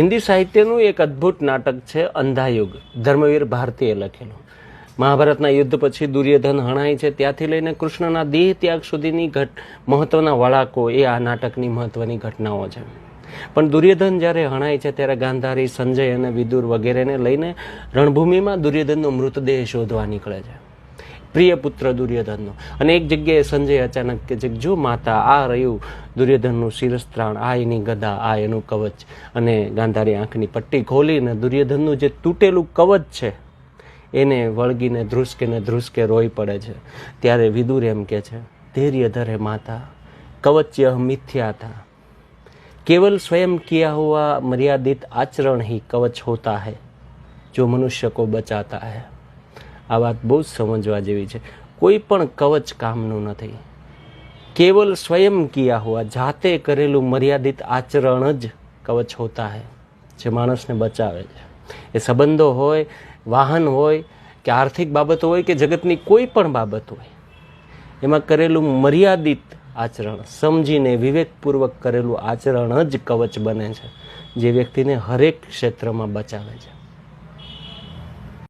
હિન્દી સાહિત્યનું એક અદ્ભુત નાટક છે અંધાયુગ. ધર્મવીર ભારતીએ લખેલું. મહાભારતના યુદ્ધ પછી દુર્યોધન હણાય છે. ત્યાંથી લઈને કૃષ્ણના દેહ ત્યાગ સુધીની ઘટ, મહત્વના વળાકો એ આ નાટકની મહત્વની ઘટનાઓ છે. પણ દુર્યોધન જ્યારે હણાય છે ત્યારે ગાંધારી, સંજય અને વિદુર વગેરેને લઈને રણભૂમિમાં દુર્યોધનનો મૃતદેહ શોધવા નીકળે છે. પ્રિય પુત્ર દુર્યોધનનો અને એક જગ્યાએ સંજય અચાનક કે છે કે જો માતા આ રહ્યું દુર્યોધનનું શિરસ્ત્રાણ આ એની ગદા આ એનું કવચ અને ગાંધારી આંખની પટ્ટી ખોલીને દુર્યોધનનું જે તૂટેલું કવચ છે એને વળગીને ધ્રુસકે ને ધ્રુસકે રોઈ પડે છે ત્યારે વિદુર એમ કે છે ધૈર્ય ધરે માતા કવચ મિથ્યા था केवल स्वयं किया हुआ मर्यादित आचरण ही कवच होता है जो मनुष्य को बचाता है આ વાત બહુ જ સમજવા જેવી છે. કોઈ પણ કવચ કામનું નથી. કેવલ સ્વયં કિયા હોવા, જાતે કરેલું મર્યાદિત આચરણ જ કવચ હોતા હૈ, જે માણસને બચાવે છે. એ સંબંધો હોય, વાહન હોય, કે આર્થિક બાબતો હોય, કે જગતની કોઈ પણ બાબત હોય, એમાં કરેલું મર્યાદિત આચરણ, સમજીને વિવેકપૂર્વક કરેલું આચરણ જ કવચ બને છે, જે વ્યક્તિને હરેક ક્ષેત્રમાં બચાવે છે.